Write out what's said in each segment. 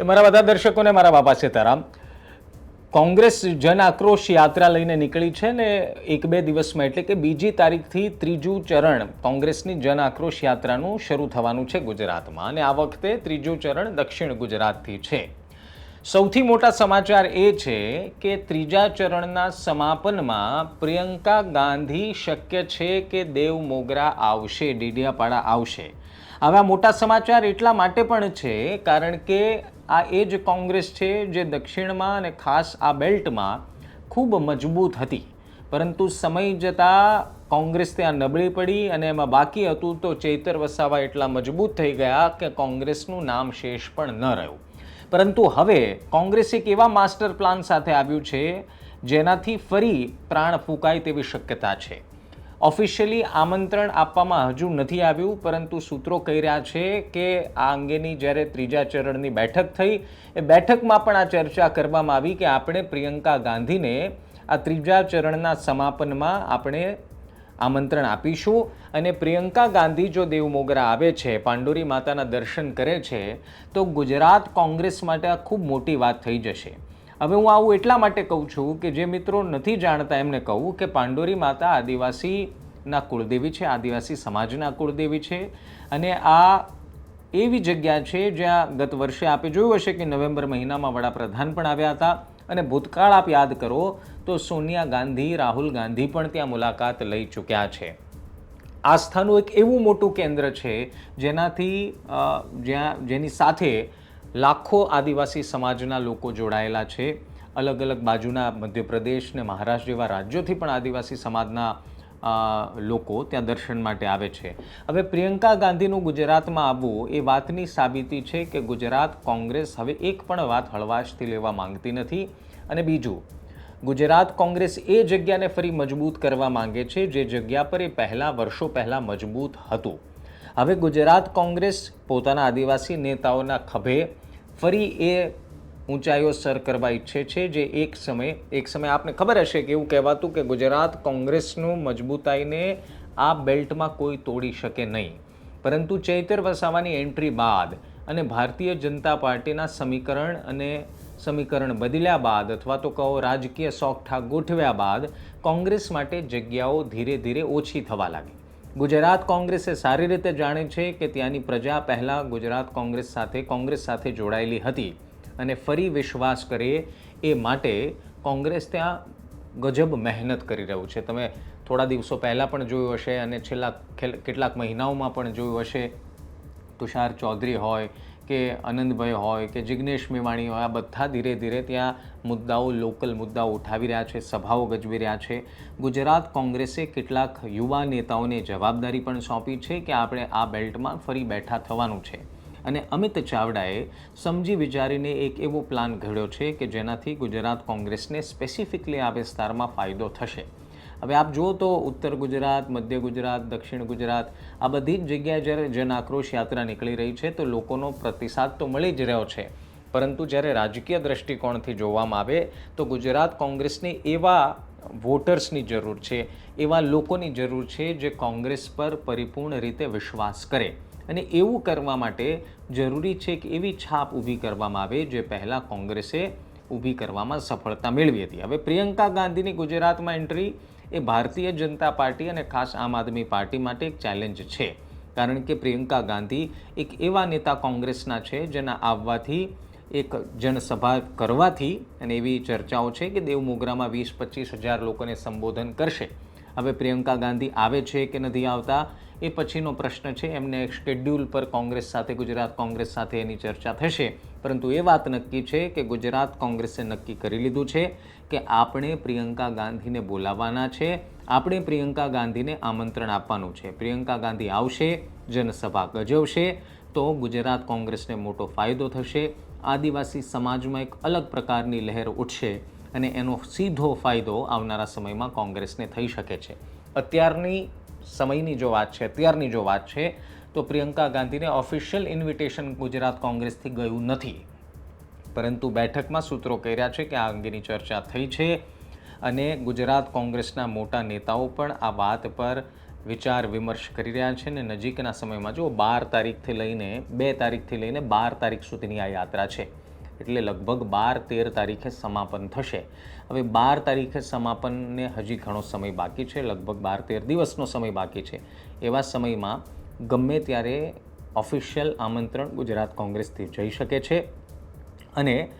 એ મારા બધા દર્શકોને મારા બાપા સીતારામ, કોંગ્રેસ જન આક્રોશ યાત્રા લઈને નીકળી છે ને એક બે દિવસમાં એટલે કે બીજી તારીખથી ત્રીજું ચરણ કોંગ્રેસની જન આક્રોશ યાત્રાનું શરૂ થવાનું છે ગુજરાતમાં અને આ વખતે ત્રીજું ચરણ દક્ષિણ ગુજરાતથી છે. સૌથી મોટા સમાચાર એ છે કે ત્રીજા ચરણના સમાપનમાં પ્રિયંકા ગાંધી શક્ય છે કે દેવ મોગરા આવશે, ડીડિયાપાડા આવશે. આવા મોટા સમાચાર એટલા માટે પણ છે કારણ કે આ એ જ કોંગ્રેસ છે જે દક્ષિણમાં અને ખાસ આ બેલ્ટમાં ખૂબ મજબૂત હતી. પરંતુ સમય જતાં કોંગ્રેસ ત્યાં નબળી પડી અને એમાં બાકી હતું તો ચૈતર વસાવા એટલા મજબૂત થઈ ગયા કે કોંગ્રેસનું નામ શેષ પણ ન રહ્યું. પરંતુ હવે કોંગ્રેસ એક એવા માસ્ટર પ્લાન સાથે આવ્યું છે જેનાથી ફરી પ્રાણ ફૂંકાય તેવી શક્યતા છે. ઓફિશિયલી આમંત્રણ આપવામાં હજુ નથી આવ્યું, પરંતુ સૂત્રો કહી રહ્યા છે કે આ અંગેની જ્યારે ત્રીજા ચરણની બેઠક થઈ, એ બેઠકમાં પણ આ ચર્ચા કરવામાં આવી કે આપણે પ્રિયંકા ગાંધીને આ ત્રીજા ચરણના સમાપનમાં આપણે આમંત્રણ આપીશું. અને પ્રિયંકા ગાંધી જો દેવમોગરા આવે છે, પાંડુરી માતાના દર્શન કરે છે, તો ગુજરાત કોંગ્રેસ માટે આ ખૂબ મોટી વાત થઈ જશે. હવે હું આવું એટલા માટે કહું છું કે જે મિત્રો નથી જાણતા એમને કહું કે પાંડોરી માતા આદિવાસીના કુળદેવી છે, આદિવાસી સમાજના કુળદેવી છે અને આ એવી જગ્યા છે જ્યાં ગત વર્ષે આપે જોયું હશે કે નવેમ્બર મહિનામાં વડાપ્રધાન પણ આવ્યા હતા અને ભૂતકાળ આપ યાદ કરો તો સોનિયા ગાંધી, રાહુલ ગાંધી પણ ત્યાં મુલાકાત લઈ ચૂક્યા છે. આસ્થાનું એક એવું મોટું કેન્દ્ર છે જેનાથી જ્યાં, જેની સાથે લાખો આદિવાસી સમાજના લોકો જોડાયેલા છે. અલગ અલગ બાજુના મધ્યપ્રદેશ ને મહારાષ્ટ્ર જેવા રાજ્યોથી પણ આદિવાસી સમાજના લોકો ત્યાં દર્શન માટે આવે છે. હવે પ્રિયંકા ગાંધીનું ગુજરાતમાં આવવું એ વાતની સાબિતી છે કે ગુજરાત કોંગ્રેસ હવે એક પણ વાત હળવાશથી લેવા માંગતી નથી. અને બીજું, ગુજરાત કોંગ્રેસ એ જગ્યાને ફરી મજબૂત કરવા માંગે છે જે જગ્યા પર એ પહેલાં, વર્ષો પહેલાં મજબૂત હતું. હવે ગુજરાત કોંગ્રેસ પોતાના આદિવાસી નેતાઓના ખભે ફરી એ ઊંચાઈઓ સર કરવા ઈચ્છે છે જે એક સમયે, એક સમય આપને ખબર હશે કે એવું કહેવાતું કે ગુજરાત કોંગ્રેસનું મજબૂતાઈને આ બેલ્ટમાં કોઈ તોડી શકે નહીં. પરંતુ ચૈતર વસાવાની એન્ટ્રી બાદ અને ભારતીય જનતા પાર્ટીના સમીકરણ અને સમીકરણ બદલ્યા બાદ અથવા તો કહો રાજકીય સોગઠા ગોઠવ્યા બાદ કોંગ્રેસ માટે જગ્યાઓ ધીરે ધીરે ઓછી થવા લાગી. ગુજરાત કોંગ્રેસે સારી રીતે જાણે છે કે ત્યાંની પ્રજા પહેલાં ગુજરાત કોંગ્રેસ સાથે કોંગ્રેસ સાથે જોડાયેલી હતી અને ફરી વિશ્વાસ કરે એ માટે કોંગ્રેસ ત્યાં ગજબ મહેનત કરી રહ્યું છે. તમે થોડા દિવસો પહેલાં પણ જોયું હશે અને છેલ્લા કેટલાક મહિનાઓમાં પણ જોયું હશે. તુષાર ચૌધરી હોય કે આનંદભાઈ હોય કે જિગ્નેશ મેવાણી હોય, આ બધા ધીરે ધીરે ત્યાં મુદ્દાઓ, લોકલ મુદ્દાઓ ઉઠાવી રહ્યા છે, સભાઓ ગજવી રહ્યા છે. ગુજરાત કોંગ્રેસે કેટલાક યુવા નેતાઓને જવાબદારી પણ સોંપી છે કે આપણે આ બેલ્ટમાં ફરી બેઠા થવાનું છે. અને અમિત ચાવડાએ સમજી વિચારીને એક એવો પ્લાન ઘડ્યો છે કે જેનાથી ગુજરાત કોંગ્રેસને સ્પેસિફિકલી આ વિસ્તારમાં ફાયદો થશે. હવે આપ જુઓ તો ઉત્તર ગુજરાત, મધ્ય ગુજરાત, દક્ષિણ ગુજરાત, આ બધી જ જગ્યાએ જ્યારે જન આક્રોશ યાત્રા નીકળી રહી છે, તો લોકોનો પ્રતિસાદ તો મળી જ રહ્યો છે. પરંતુ જ્યારે રાજકીય દ્રષ્ટિકોણથી જોવામાં આવે, તો ગુજરાત કોંગ્રેસને એવા વોટર્સની જરૂર છે, એવા લોકોની જરૂર છે, જે કોંગ્રેસ પર પરિપૂર્ણ રીતે વિશ્વાસ કરે. અને એવું કરવા માટે જરૂરી છે કે એવી છાપ ઊભી કરવામાં આવે, જે પહેલાં કોંગ્રેસે ઊભી કરવામાં સફળતા મેળવી હતી. હવે પ્રિયંકા ગાંધીની ગુજરાતમાં એન્ટ્રી એ ભારતીય જનતા પાર્ટી અને ખાસ આમ આદમી પાર્ટી માટે એક ચેલેન્જ છે. કારણ કે પ્રિયંકા ગાંધી એક એવા નેતા કોંગ્રેસના છે, જેના આવવાથી એક જનસભા કરવાથી અને એવી ચર્ચાઓ છે કે દેવ મોગરામાં વીસ પચીસ હજાર લોકોને સંબોધન કરશે. હવે પ્રિયંકા ગાંધી આવે છે કે નથી આવતા એ પછીનો પ્રશ્ન છે. એમને શેડ્યુલ પર કોંગ્રેસ સાથે, ગુજરાત કોંગ્રેસ સાથે એની ચર્ચા થશે. પરંતુ એ વાત નક્કી છે કે ગુજરાત કોંગ્રેસે નક્કી કરી લીધું છે કે આપણે પ્રિયંકા ગાંધીને બોલાવવાના છે. આપણે પ્રિયંકા ગાંધીને આમંત્રણ આપવાનું છે. પ્રિયંકા ગાંધી આવશે, જનસભા ગજવશે, તો ગુજરાત કોંગ્રેસને મોટો ફાયદો થશે. આદિવાસી સમાજમાં એક અલગ પ્રકારની લહેર ઉઠશે અને એનો સીધો ફાયદો આવનારા સમયમાં કોંગ્રેસને થઈ શકે છે. અત્યારની સમયની જો વાત છે, અત્યારની જો વાત છે તો પ્રિયંકા ગાંધીને ઓફિશિયલ ઇન્વિટેશન ગુજરાત કોંગ્રેસથી ગયું નથી. પરંતુ બેઠકમાં સૂત્રો કહી રહ્યા છે કે આ અંગેની ચર્ચા થઈ છે અને ગુજરાત કોંગ્રેસના મોટા નેતાઓ પણ આ વાત પર વિચાર વિમર્શ કરી રહ્યા છે ને નજીકના સમયમાં જો બાર તારીખથી લઈને, બે તારીખથી લઈને બાર તારીખ સુધીની આ યાત્રા છે. એટલે લગભગ બાર તેર તારીખે સમાપન થશે. હવે બાર તારીખે સમાપનને હજી ઘણો સમય બાકી છે, લગભગ બાર તેર દિવસનો સમય બાકી છે. એવા સમયમાં ગમે ત્યારે ઓફિશિયલ આમંત્રણ ગુજરાત કોંગ્રેસથી જઈ શકે છે. અને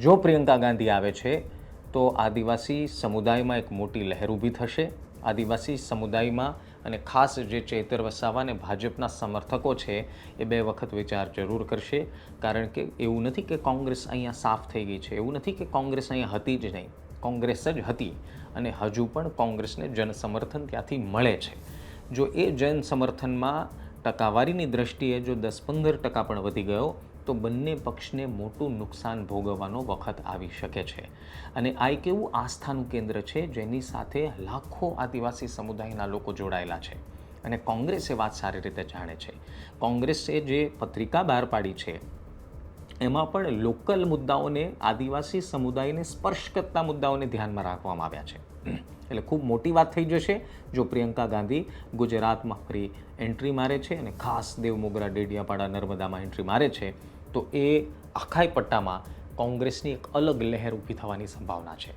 જો પ્રિયંકા ગાંધી આવે છે, તો આદિવાસી સમુદાયમાં એક મોટી લહેર ઊભી થશે. આદિવાસી સમુદાયમાં અને ખાસ જે ચેતર વસાવા અને ભાજપના સમર્થકો છે, એ બે વખત વિચાર જરૂર કરશે. કારણ કે એવું નથી કે કોંગ્રેસ અહીંયા સાફ થઈ ગઈ છે. એવું નથી કે કોંગ્રેસ અહીંયા હતી જ નહીં. કોંગ્રેસ જ હતી અને હજુ પણ કોંગ્રેસને જનસમર્થન ત્યાંથી મળે છે. જો એ જૈન સમર્થનમાં ટકાવારીની દ્રષ્ટિએ જો દસ પંદર ટકા પણ વધી ગયો, તો બંને પક્ષને મોટું નુકસાન ભોગવવાનો વખત આવી શકે છે. અને આ એક એવું આસ્થાનું કેન્દ્ર છે, જેની સાથે લાખો આદિવાસી સમુદાયના લોકો જોડાયેલા છે. અને કોંગ્રેસે વાત સારી રીતે જાણે છે. કોંગ્રેસે જે પત્રિકા બહાર પાડી છે, એમાં પણ લોકલ મુદ્દાઓને, આદિવાસી સમુદાયને સ્પર્શ કરતા મુદ્દાઓને ધ્યાનમાં રાખવામાં આવ્યા છે. એટલે ખૂબ મોટી વાત થઈ જશે જો પ્રિયંકા ગાંધી ગુજરાતમાં ફરી એન્ટ્રી મારે છે અને ખાસ દેવમોગરા ડેડિયાપાડા નર્મદામાં એન્ટ્રી મારે છે, તો એ આખાય પટ્ટામાં કોંગ્રેસની એક અલગ લહેર ઊભી થવાની સંભાવના છે.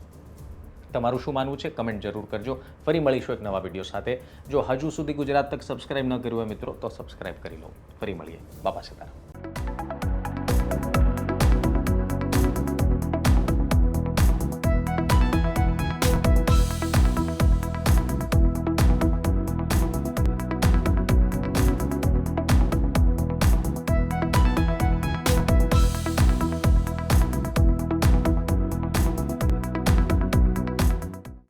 તમારું શું માનવું છે? કમેન્ટ જરૂર કરજો. ફરી મળીશું એક નવા વીડિયો સાથે. જો હજુ સુધી ગુજરાત તક સબસ્ક્રાઈબ ન કર્યું હોય મિત્રો, તો સબસ્ક્રાઈબ કરી લો. ફરી મળીએ. બાપા સીતારામ.